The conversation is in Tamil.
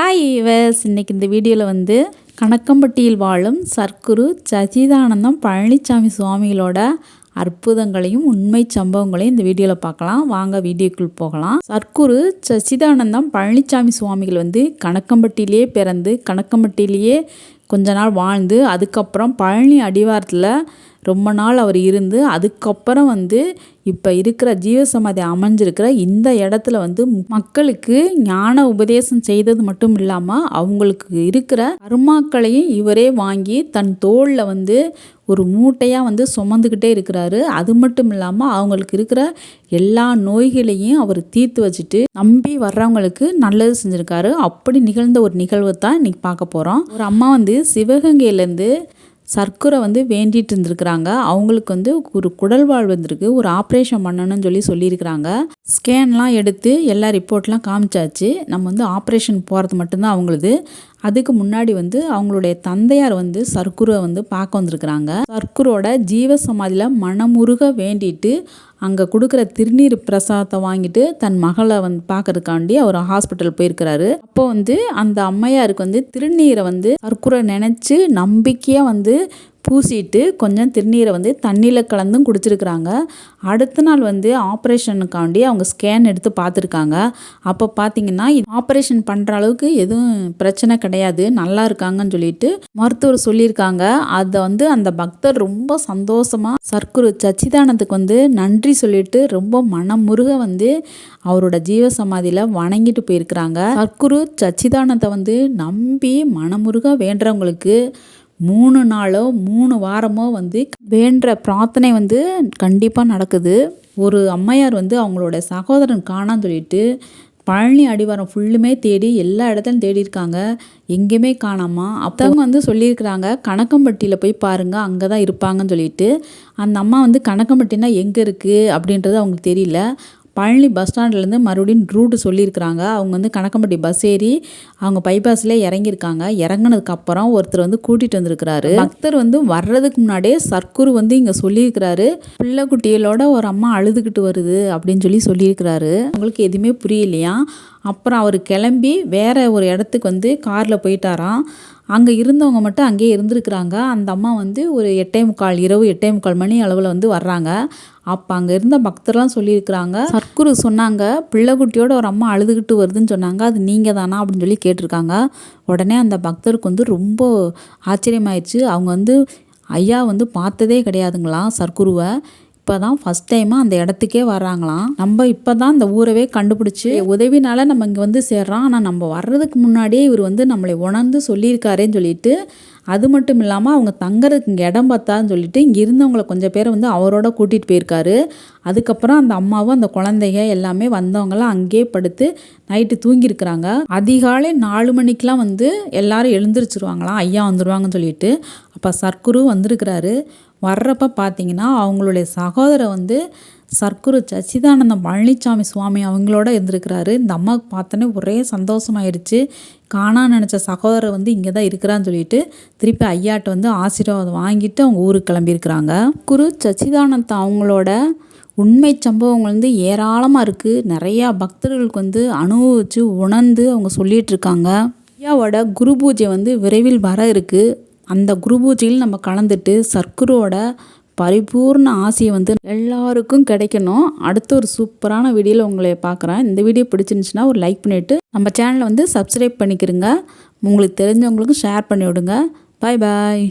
ஹாய் வேஸ் இன்னைக்கு இந்த வீடியோவில் வந்து கணக்கம்பட்டியில் வாழும் சர்க்குரு சச்சிதானந்தம் பழனிசாமி சுவாமிகளோட அற்புதங்களையும் உண்மை சம்பவங்களையும் இந்த வீடியோவில் பார்க்கலாம். வாங்க வீடியோக்குள் போகலாம். சர்க்குரு சச்சிதானந்தம் பழனிசாமி சுவாமிகள் வந்து கணக்கம்பட்டியிலேயே பிறந்து கணக்கம்பட்டியிலேயே கொஞ்ச நாள் வாழ்ந்து அதுக்கப்புறம் பழனி அடிவாரத்தில் ரொம்ப நாள் அவர் இருந்து அதுக்கப்புறம் வந்து இப்போ இருக்கிற ஜீவசமாதி அமைஞ்சிருக்கிற இந்த இடத்துல வந்து மக்களுக்கு ஞான உபதேசம் செய்தது மட்டும் இல்லாமல் அவங்களுக்கு இருக்கிற கர்மாக்களையும் இவரே வாங்கி தன் தோளில் வந்து ஒரு மூட்டையாக வந்து சுமந்துக்கிட்டே இருக்கிறாரு. அது மட்டும் இல்லாமல் அவங்களுக்கு இருக்கிற எல்லா நோய்களையும் அவர் தீர்த்து வச்சுட்டு நம்பி வர்றவங்களுக்கு நல்லது செஞ்சுருக்காரு. அப்படி நிகழ்ந்த ஒரு நிகழ்வு தான் இன்றைக்கி பார்க்க போகிறோம் ஒரு அம்மா வந்து சிவகங்கையிலேருந்து சர்க்கரை வந்து வேண்டிட்டு இருந்திருக்கிறாங்க. அவங்களுக்கு வந்து ஒரு குடல்வாழ் வந்திருக்கு. ஒரு ஆப்ரேஷன் பண்ணணும்னு சொல்லி சொல்லியிருக்கிறாங்க. ஸ்கேன்லாம் எடுத்து எல்லா ரிப்போர்ட்லாம் காமிச்சாச்சு. நம்ம வந்து ஆப்ரேஷன் போகிறது மட்டும்தான் அவங்களுது. அதுக்கு முன்னாடி வந்து அவங்களுடைய தந்தையார் வந்து சர்க்குரை வந்து பார்க்க வந்திருக்கிறாங்க. சர்க்குரோட ஜீவ சமாதியில் மனமுருக வேண்டிட்டு அங்கே கொடுக்குற திருநீர் பிரசாதத்தை வாங்கிட்டு தன் மகளை வந்து பார்க்கறதுக்காண்டி அவர் ஹாஸ்பிட்டல் போயிருக்கிறாரு. அப்போ வந்து அந்த அம்மையாருக்கு வந்து திருநீரை வந்து கற்குரை நினச்சி நம்பிக்கையாக வந்து பூசிட்டு கொஞ்சம் திருநீரை வந்து தண்ணியில் கலந்தும் குடிச்சிருக்கிறாங்க. அடுத்த நாள் வந்து ஆப்ரேஷனுக்காண்டி அவங்க ஸ்கேன் எடுத்து பார்த்துருக்காங்க. அப்போ பார்த்தீங்கன்னா ஆப்ரேஷன் பண்ணுற அளவுக்கு எதுவும் பிரச்சனை கிடையாது. நல்லா இருக்காங்கன்னு சொல்லிட்டு மருத்துவர் சொல்லியிருக்காங்க. அதை வந்து அந்த பக்தர் ரொம்ப சந்தோஷமாக சர்க்குரு சச்சிதானத்துக்கு வந்து நன்றி சொல்லிட்டு ரொம்ப மனமுருக வந்து அவரோட ஜீவசமாதியில் வணங்கிட்டு போயிருக்கிறாங்க. சர்க்குரு சச்சிதானத்தை வந்து நம்பி மனமுருக வேண்டுறவங்களுக்கு மூணு நாளோ மூணு வாரமோ வந்து வேண்டுற பிரார்த்தனை வந்து கண்டிப்பாக நடக்குது. ஒரு அம்மையார் வந்து அவங்களோட சகோதரன் காணான்னு சொல்லிட்டு பழனி அடிவாரம் ஃபுல்லுமே தேடி எல்லா இடத்துலையும் தேடி இருக்காங்க. எங்கேயுமே காணாமா. அப்போவங்க வந்து சொல்லியிருக்கிறாங்க கணக்கம்பட்டியில் போய் பாருங்கள் அங்கே தான் இருப்பாங்கன்னு சொல்லிட்டு. அந்த அம்மா வந்து கணக்கம்பட்டினா எங்கே இருக்குது அப்படின்றது அவங்களுக்கு தெரியல. பழனி பஸ் ஸ்டாண்ட்லேருந்து மறுபடியும் ரூட்டு சொல்லியிருக்கிறாங்க. அவங்க வந்து கணக்கம்பட்டி பஸ் ஏறி அவங்க பைபாஸில் இறங்கியிருக்காங்க. இறங்கினதுக்கப்புறம் ஒருத்தர் வந்து கூட்டிகிட்டு வந்திருக்கிறாரு. பக்தர் வந்து வர்றதுக்கு முன்னாடியே சர்க்குரு வந்து இங்கே சொல்லியிருக்கிறாரு. பிள்ளை குட்டிகளோட ஒரு அம்மா அழுதுகிட்டு வருது அப்படின்னு சொல்லி சொல்லியிருக்கிறாரு. அவங்களுக்கு எதுவுமே புரியலையா? அப்புறம் அவர் கிளம்பி வேறு ஒரு இடத்துக்கு வந்து காரில் போயிட்டாராம். அங்கே இருந்தவங்க மட்டும் அங்கேயே இருந்திருக்கிறாங்க. அந்த அம்மா வந்து ஒரு எட்டே முக்கால் இரவு எட்டே முக்கால் மணி அளவில் வந்து வர்றாங்க. அப்போ அங்கே இருந்த பக்தர்லாம் சொல்லியிருக்கிறாங்க. சர்க்குரு சொன்னாங்க பிள்ளைக்குட்டியோட ஒரு அம்மா அழுதுகிட்டு வருதுன்னு சொன்னாங்க. அது நீங்கள் தானா? அப்படின்னு சொல்லி கேட்டிருக்காங்க. உடனே அந்த பக்தருக்கு வந்து ரொம்ப ஆச்சரியமாயிடுச்சு அவங்க வந்து ஐயா வந்து பார்த்ததே கிடையாதுங்களாம் சர்க்குருவை இப்போ தான் ஃபஸ்ட் டைமாக அந்த இடத்துக்கே வர்றாங்களாம். நம்ம இப்போ தான் இந்த ஊரவே கண்டுபிடிச்சி உதவினால நம்ம இங்கே வந்து சேர்றோம். ஆனால் நம்ம வர்றதுக்கு முன்னாடியே இவர் வந்து நம்மளை உணர்ந்து சொல்லியிருக்காரேன்னு சொல்லிட்டு அது மட்டும் இல்லாமல் அவங்க தங்குறதுக்கு இங்கே இடம் பார்த்தான்னு சொல்லிட்டு இங்கே இருந்தவங்களை கொஞ்சம் பேரை வந்து அவரோட கூட்டிகிட்டு போயிருக்காரு. அதுக்கப்புறம் அந்த அம்மாவும் அந்த குழந்தைங்க எல்லாமே வந்தவங்களாம் அங்கேயே படுத்து நைட்டு தூங்கியிருக்கிறாங்க. அதிகாலை நாலு மணிக்கெலாம் வந்து எல்லாரும் எழுந்திரிச்சிருவாங்களாம். ஐயா வந்துடுவாங்கன்னு சொல்லிட்டு. அப்போ சர்க்குரு வந்திருக்கிறாரு. வர்றப்ப பார்த்தீங்கன்னா அவங்களுடைய சகோதரர் வந்து சர்க்குரு சச்சிதானந்தம் பழனிசாமி சுவாமி அவங்களோட இருந்திருக்கிறாரு. இந்த அம்மாவுக்கு பார்த்தோன்னே ஒரே சந்தோஷமாயிருச்சு. காணா நினச்ச சகோதரர் வந்து இங்கே தான் இருக்கிறான்னு சொல்லிட்டு திருப்பி ஐயாட்ட வந்து ஆசீர்வாதம் வாங்கிட்டு அவங்க ஊருக்கு கிளம்பியிருக்கிறாங்க. குரு சச்சிதானந்த அவங்களோட உண்மை சம்பவங்கள் வந்து ஏராளமாக இருக்குது நிறையா பக்தர்களுக்கு வந்து அனுபவித்து உணர்ந்து அவங்க சொல்லிகிட்டு இருக்காங்க. ஐயாவோட குரு பூஜை வந்து விரைவில் வர இருக்குது அந்த குரு பூஜையில் நம்ம கலந்துட்டு சர்க்குரோட பரிபூர்ண ஆசையை வந்து எல்லாருக்கும் கிடைக்கணும். அடுத்த ஒரு சூப்பரான வீடியோவில் உங்களை பார்க்குறேன். இந்த வீடியோ பிடிச்சிருந்துச்சுன்னா ஒரு லைக் பண்ணிவிட்டு நம்ம சேனலை வந்து சப்ஸ்கிரைப் பண்ணிக்கிறங்க உங்களுக்கு தெரிஞ்சவங்களுக்கும் ஷேர் பண்ணி விடுங்க பாய் பாய்